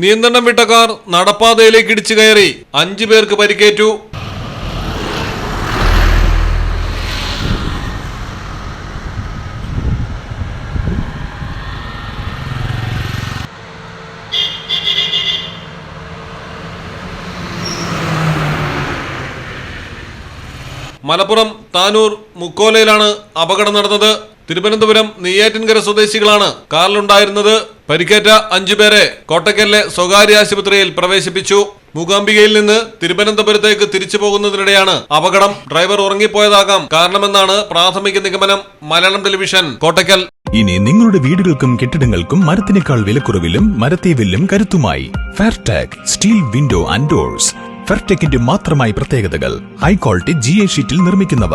നിയന്ത്രണം വിട്ട കാർ നടപ്പാതയിലേക്ക് ഇടിച്ചു കയറി. അഞ്ചു പേർക്ക് പരിക്കേറ്റു. മലപ്പുറം താനൂർ മുക്കോലയിലാണ് അപകടം നടന്നത്. തിരുവനന്തപുരം നെയ്യാറ്റിൻകര സ്വദേശികളാണ് കാറിലുണ്ടായിരുന്നത്. പരിക്കേറ്റ അഞ്ചുപേരെ കോട്ടക്കലിലെ സ്വകാര്യ ആശുപത്രിയിൽ പ്രവേശിപ്പിച്ചു. മൂകാംബികയിൽ നിന്ന് തിരുവനന്തപുരത്തേക്ക് തിരിച്ചു പോകുന്നതിനിടെയാണ് അപകടം. ഡ്രൈവർ ഉറങ്ങിപ്പോയതാകാം കാരണമെന്നാണ് പ്രാഥമിക നിഗമനം. മലയാളം ടെലിവിഷൻ കോട്ടക്കൽ. ഇനി നിങ്ങളുടെ വീടുകൾക്കും കെട്ടിടങ്ങൾക്കും മരത്തിനേക്കാൾ വിലക്കുറവിലും മരത്തെ വില്ലും കരുത്തുമായി Fairtag steel window and doors ഫെർടെക്കിന്റെ മാത്രമായി പ്രത്യേകതകൾ. ഹൈ ക്വാളിറ്റി ജി എ ഷീറ്റിൽ നിർമ്മിക്കുന്നവ.